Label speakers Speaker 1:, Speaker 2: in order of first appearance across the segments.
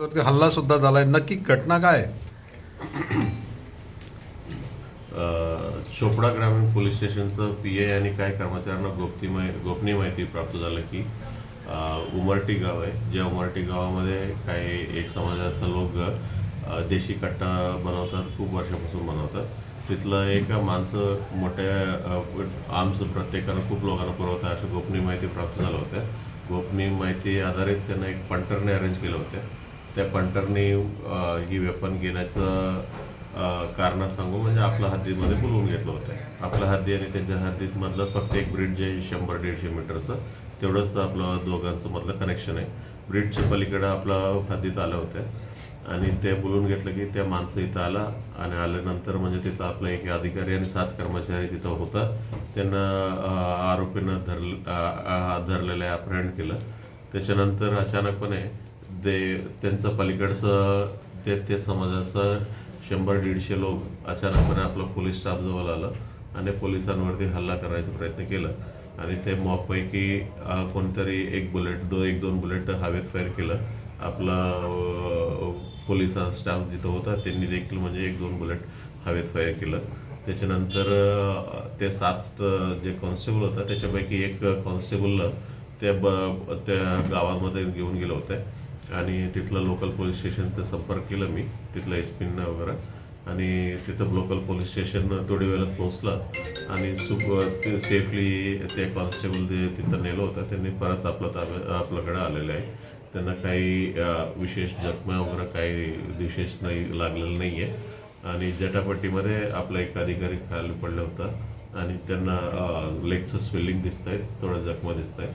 Speaker 1: वरती हल्ला सुद्धा झालाय. नक्की घटना काय
Speaker 2: चोपडा ग्रामीण पोलीस स्टेशनचं पी ए आणि काही कर्मचाऱ्यांना गोपनीय माहि- गोपनीय माहिती प्राप्त झालं की उमरटी गाव आहे. ज्या उमरटी गावामध्ये काही एक समाजाचा लोक देशी कट्टा बनवतात खूप वर्षापासून बनवतात. तिथलं एक माणसं मोठ्या आमचं प्रत्येकानं खूप लोकांना पुरवता अशा गोपनीय माहिती प्राप्त झाल्या होत्या. गोपनीय माहिती आधारित त्यांना एक पंटरने अरेंज केलं होतं. त्या पंटरने ही वेपन घेण्याचं कारण सांगू सांगून म्हणजे आपल्या हद्दीमध्ये बोलवून घेतलं होतं. आपल्या हद्दी आणि त्यांच्या हद्दीत मधलं फक्त एक ब्रिड जे आहे शंभर दीडशे मीटरचं तेवढंच तर आपलं दोघांचं मधलं कनेक्शन आहे. ब्रिडच्या पलीकडं आपला हद्दीत आलं होतं आणि ते बोलून घेतलं की त्या माणसं इथं आला आणि आल्यानंतर म्हणजे तिथं आपला एक अधिकारी आणि सात कर्मचारी तिथं होता. त्यांना आरोपीनं धरल धरलेलं आहे अपहरण केलं. त्याच्यानंतर अचानकपणे ते त्यांचं पलीकडचं ते ते समाजाचं शंभर दीडशे लोक अचानकपणे आपलं पोलीस स्टाफ जवळ आलं आणि पोलिसांवरती हल्ला करायचा प्रयत्न केला. आणि ते मॉपैकी कोणतरी एक बुलेट दो एक दोन बुलेट हवेत फायर केलं. आपला पोलीस स्टाफ जिथं होता त्यांनी देखील म्हणजे एक दोन बुलेट हवेत फायर केलं. त्याच्यानंतर ते सात जे कॉन्स्टेबल होता त्याच्यापैकी एक कॉन्स्टेबलला त्या ब त्या गावामध्ये घेऊन गेलं होतं. आणि तिथलं लोकल पोलीस स्टेशनचा संपर्क केला मी तिथल्या एस पीनं वगैरे. आणि तिथं लोकल पोलीस स्टेशन थोडी वेळात पोहोचला. आणि सुप ते सेफली ते कॉन्स्टेबल जे तिथं नेलं होतं त्यांनी परत आपलं ताब्या आपल्याकडे आलेलं आहे. त्यांना काही विशेष जखमा वगैरे काही विशेष नाही लागलेलं नाही आहे आणि जटापट्टीमध्ये आपला एक अधिकारी खाली पडला होता. आणि त्यांना लेगचं स्वेलिंग दिसत आहेत थोडं जखमा दिसत आहेत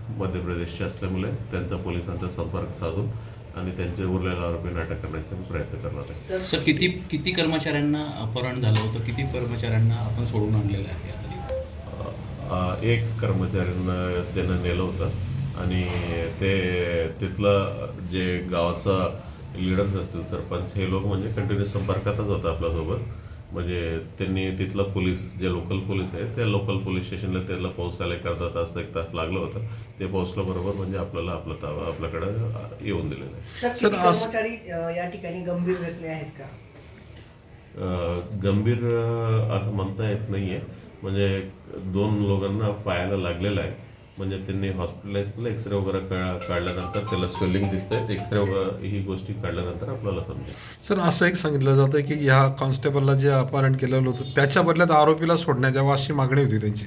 Speaker 2: मध्य प्रदेशची असल्यामुळे त्यांचा पोलिसांचा संपर्क साधून आणि त्यांचे उरलेल्या आरोपींना अटक करण्याचा प्रयत्न करणार आहे.
Speaker 3: सर किती किती कर्मचाऱ्यांना अपहरण झालं होतं? किती कर्मचाऱ्यांना आपण सोडून आणलेलं आहे
Speaker 2: अ, एक कर्मचाऱ्यांना त्यानं नेलं होतं आणि ते तिथलं जे गावाचा लिडर्स असतील सरपंच हे लोक म्हणजे कंटिन्यू संपर्कातच होतं आपल्यासोबत. म्हणजे त्यांनी तिथलं पोलीस जे लोकल पोलीस आहेत त्या लोकल पोलीस स्टेशनला त्याला पोहोचायला एक अर्धा तास एक तास लागलं होतं. ते पोहोचल्याबरोबर म्हणजे आपल्याला आपलं ताबा आपल्याकडं येऊन दिलेलं आहे
Speaker 4: कर्मचारी या ठिकाणी गंभीर जखमी आहेत का?
Speaker 2: गंभीर असं म्हणता येत नाही आहे म्हणजे दोन लोकांना पायाला लागलेलं आहे. म्हणजे त्यांनी हॉस्पिटलाइज केलं एक्सरे वगैरे काढल्यानंतर त्याला स्वेलिंग दिसत आहेत एक्सरे वगैरे ही गोष्टी काढल्यानंतर आपल्याला समजेल.
Speaker 1: सर असं एक सांगितलं जातं की ह्या कॉन्स्टेबलला जे अपहरण केलेलं होतं त्याच्या बदल्यात आरोपीला सोडण्यात यावं अशी मागणी होती त्यांची.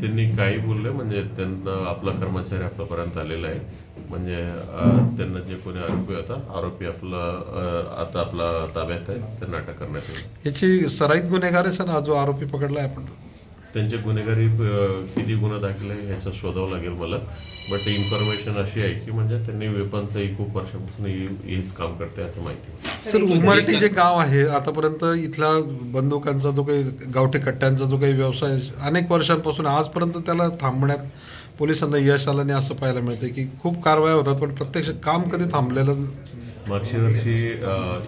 Speaker 2: त्यांनी काही बोलले म्हणजे त्यांना आपला कर्मचारी आपल्यापर्यंत आलेला आहे. म्हणजे त्यांना जे कोणी आरोपी होता आरोपी आपला आता आपला ताब्यात आहे त्यांना अटक करण्यात येईल.
Speaker 1: याची सराईत गुन्हेगार आहे सर हा जो आरोपी पकडला आहे आपण
Speaker 2: त्यांचे गुन्हेगारी अ, किती गुन्हा दाखल आहे ह्याचं शोधावं लागेल मला बट इन्फॉर्मेशन अशी आहे की म्हणजे त्यांनी वेपनचंही खूप वर्षापासून ही- हेच काम करते असं माहिती.
Speaker 1: सर उमरटी जे गाव आहे आतापर्यंत इथला बंदुकांचा जो काही गावठी कट्ट्यांचा जो काही व्यवसाय अनेक वर्षांपासून आजपर्यंत त्याला थांबण्यात पोलिसांना यश आलं नाही असं पाहायला मिळतं की खूप कारवाया होतात पण प्रत्यक्ष काम कधी थांबलेलं
Speaker 2: मागच्या वर्षी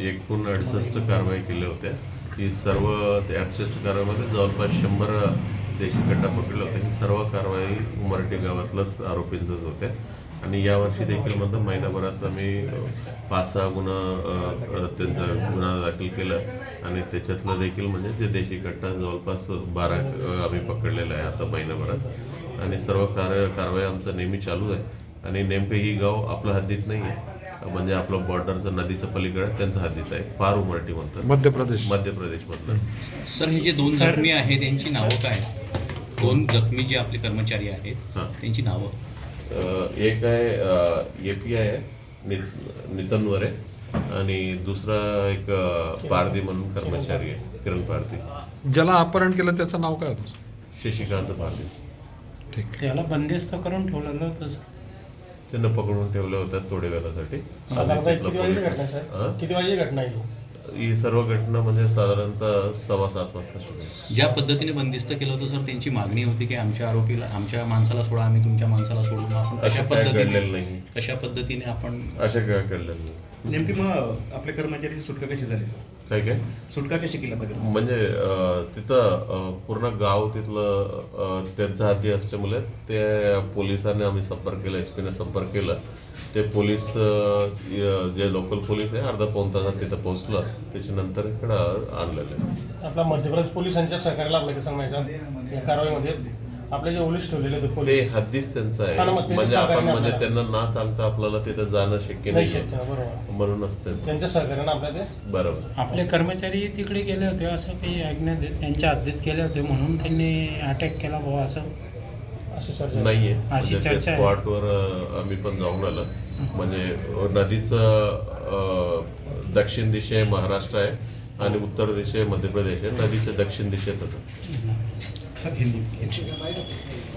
Speaker 2: एकूण अडुसष्ट कारवाई केल्या होत्या की सर्व ते अडुसष्ट कारवाईमध्ये जवळपास शंभर देशी कट्टा पकडला होता. ही सर्व कारवाई मराठी गावातलाच आरोपींचंच होत्या आणि यावर्षी देखील म्हणजे महिनाभरात आम्ही पाच सहा गुन्हा त्यांचा गुन्हा दाखल केला. आणि त्याच्यातलं देखील म्हणजे जे देशी कट्टा जवळपास बारा आम्ही पकडलेला आहे आता महिनाभरात. आणि सर्व कार कारवाई आमचं नेहमी चालू आहे. आणि नेमकं ही गाव आपल्या हद्दीत नाही आहे म्हणजे आपलं बॉर्डरचं नदीचं पलीकडे त्यांचं हद्दीत आहे. फार उमरटी म्हणतात.
Speaker 1: मध्य प्रदेश.
Speaker 2: मध्य प्रदेशमधलं
Speaker 3: सर हे जे दोन जखमी आहेत त्यांची नावं काय? दोन जखमी जे आपले कर्मचारी आहेत
Speaker 2: हां.
Speaker 3: त्यांची नावं?
Speaker 2: एक आहे ए पी आय आहे नित नितन वरे. आणि दुसरा एक पारधी म्हणून कर्मचारी आहे किरण पारधी.
Speaker 1: ज्याला अपहरण केलं त्याचं नाव काय होतं?
Speaker 2: शशिकांत पारधी.
Speaker 1: ठीक.
Speaker 5: त्याला बंदिस्त करून ठेवलेलं होतं सर.
Speaker 2: त्यांना पकडून ठेवल्या होत्या थोड्या वेळासाठी.
Speaker 5: किती वाजेची घटना आहे
Speaker 2: हा? सर्व घटना म्हणजे साधारणतः सव्वा सात वाजता सुरू.
Speaker 3: ज्या पद्धतीने बंदिस्त केलं होतं सर त्यांची मागणी होती की आमच्या आरोपीला आमच्या माणसाला सोडा आम्ही तुमच्या माणसाला सोडू. मग आपण कशा पद्धतीने कशा पद्धतीने आपण
Speaker 2: अशा काय घडलेलं नाही
Speaker 6: नेमकी मग आपल्या कर्मचाऱ्याची सुटका कशी झाली सर?
Speaker 2: काय काय?
Speaker 6: सुटका कशी केली पाहिजे
Speaker 2: म्हणजे तिथं पूर्ण गाव तिथलं त्यांच्या हाती असल्यामुळे ते पोलिसांनी आम्ही संपर्क केला एस पीने संपर्क केला. ते पोलीस जे लोकल पोलीस आहे अर्धा पाऊन तासात तिथं पोहोचलं. त्याच्यानंतर इकडं आणलेलं आहे.
Speaker 5: आपला मध्य प्रदेश पोलिसांच्या सहकार्याला आपल्या कसं म्हणायचं या कारवाईमध्ये? आपले जे पोलीस ठेवलेले होते
Speaker 2: ते
Speaker 5: पोलीस.
Speaker 2: हद्दीच त्यांचं आहे.
Speaker 5: ते
Speaker 2: म्हणजे आपण म्हणजे त्यांना ना सांगता आपल्याला तिथं जाणं शक्य
Speaker 5: नाही
Speaker 2: नाही.
Speaker 5: शक्य बरोबर.
Speaker 2: म्हणूनच ते.
Speaker 5: त्यांच्या सहकार्यानं आपल्या ते
Speaker 2: बरोबर.
Speaker 7: आपले कर्मचारी तिकडे गेले होते असं काही ऐकण्यात येत त्यांच्या हद्दीत गेले होते म्हणून त्यांनी अटॅक केला भाऊ असं.
Speaker 5: अशी चर्चा आहे.
Speaker 2: नाहीये.
Speaker 7: अशी
Speaker 2: म्हणजे त्या
Speaker 7: चर्चा आहे.
Speaker 2: स्पॉटवर अं, आम्ही पण जाऊन आलो. म्हणजे अं, नदीचं अं, दक्षिण दिशे महाराष्ट्र आहे आणि उत्तर दिशे मध्य प्रदेश आहे. नदीच्या दक्षिण दिशेत होतं.
Speaker 6: सर हिंदी